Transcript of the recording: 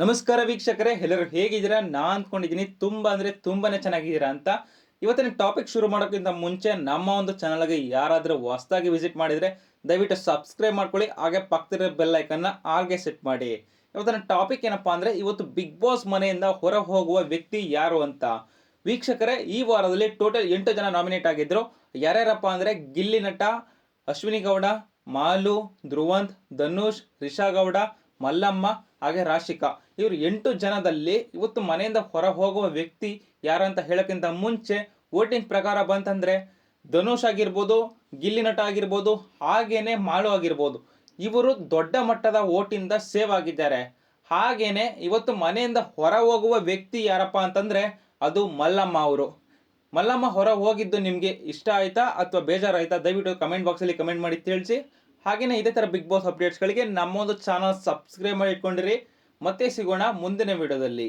ನಮಸ್ಕಾರ ವೀಕ್ಷಕರೇ, ಎಲ್ಲರೂ ಹೇಗಿದ್ದೀರಾ? ನಾ ಅಂದ್ಕೊಂಡಿದ್ದೀನಿ ತುಂಬ ಅಂದರೆ ತುಂಬಾ ಚೆನ್ನಾಗಿದ್ದೀರಾ ಅಂತ. ಇವತ್ತಿನ ಟಾಪಿಕ್ ಶುರು ಮಾಡೋಕ್ಕಿಂತ ಮುಂಚೆ ನಮ್ಮ ಒಂದು ಚಾನಲ್ಗೆ ಯಾರಾದರೂ ಹೊಸದಾಗಿ ವಿಸಿಟ್ ಮಾಡಿದರೆ ದಯವಿಟ್ಟು ಸಬ್ಸ್ಕ್ರೈಬ್ ಮಾಡ್ಕೊಳ್ಳಿ, ಹಾಗೆ ಪಕ್ಕದ ಬೆಲ್ ಐಕನ್ನ ಹಾಗೆ ಸೆಟ್ ಮಾಡಿ. ಇವತ್ತಿನ ಟಾಪಿಕ್ ಏನಪ್ಪ ಅಂದರೆ ಇವತ್ತು ಬಿಗ್ ಬಾಸ್ ಮನೆಯಿಂದ ಹೊರ ಹೋಗುವ ವ್ಯಕ್ತಿ ಯಾರು ಅಂತ. ವೀಕ್ಷಕರೇ, ಈ ವಾರದಲ್ಲಿ ಟೋಟಲ್ ಎಂಟು ಜನ ನಾಮಿನೇಟ್ ಆಗಿದ್ದರು ಯಾರ್ಯಾರಪ್ಪ ಅಂದರೆ ಗಿಲ್ಲಿ ನಟ, ಅಶ್ವಿನಿ ಗೌಡ, ಮಾಲು, ಧ್ರುವಂತ್, ಧನುಷ್, ರಿಷಾ ಗೌಡ ಮಲ್ಲಮ್ಮ ಹಾಗೆ ರಾಶಿಕಾ. ಇವರು ಎಂಟು ಜನದಲ್ಲಿ ಇವತ್ತು ಮನೆಯಿಂದ ಹೊರ ಹೋಗುವ ವ್ಯಕ್ತಿ ಯಾರಂತ ಹೇಳೋಕ್ಕಿಂತ ಮುಂಚೆ ವೋಟಿಂಗ್ ಪ್ರಕಾರ ಬಂತಂದ್ರೆ ಧನುಷ್ ಆಗಿರ್ಬೋದು ಗಿಲ್ಲಿನಟ ಆಗಿರ್ಬೋದು, ಹಾಗೇನೆ ಮಾಳು ಆಗಿರ್ಬೋದು. ಇವರು ದೊಡ್ಡ ಮಟ್ಟದ ಓಟಿಂದ ಸೇವ್ ಆಗಿದ್ದಾರೆ. ಹಾಗೇನೆ ಇವತ್ತು ಮನೆಯಿಂದ ಹೊರ ಹೋಗುವ ವ್ಯಕ್ತಿ ಯಾರಪ್ಪ ಅಂತಂದ್ರೆ ಅದು ಮಲ್ಲಮ್ಮ ಅವರು. ಮಲ್ಲಮ್ಮ ಹೊರ ಹೋಗಿದ್ದು ನಿಮಗೆ ಇಷ್ಟ ಆಯ್ತಾ ಅಥವಾ ಬೇಜಾರಾಯ್ತಾ? ದಯವಿಟ್ಟು ಕಮೆಂಟ್ ಬಾಕ್ಸಲ್ಲಿ ಕಮೆಂಟ್ ಮಾಡಿ ತಿಳಿಸಿ. ಹಾಗೆಯೇ ಇದೇ ಥರ ಬಿಗ್ ಬಾಸ್ ಅಪ್ಡೇಟ್ಸ್ಗಳಿಗೆ ನಮ್ಮೊಂದು ಚಾನಲ್ ಸಬ್ಸ್ಕ್ರೈಬ್ ಮಾಡಿ ಇಟ್ಕೊಂಡಿರಿ ಮತ್ತೆ ಸಿಗೋಣ ಮುಂದಿನ ವಿಡಿಯೋದಲ್ಲಿ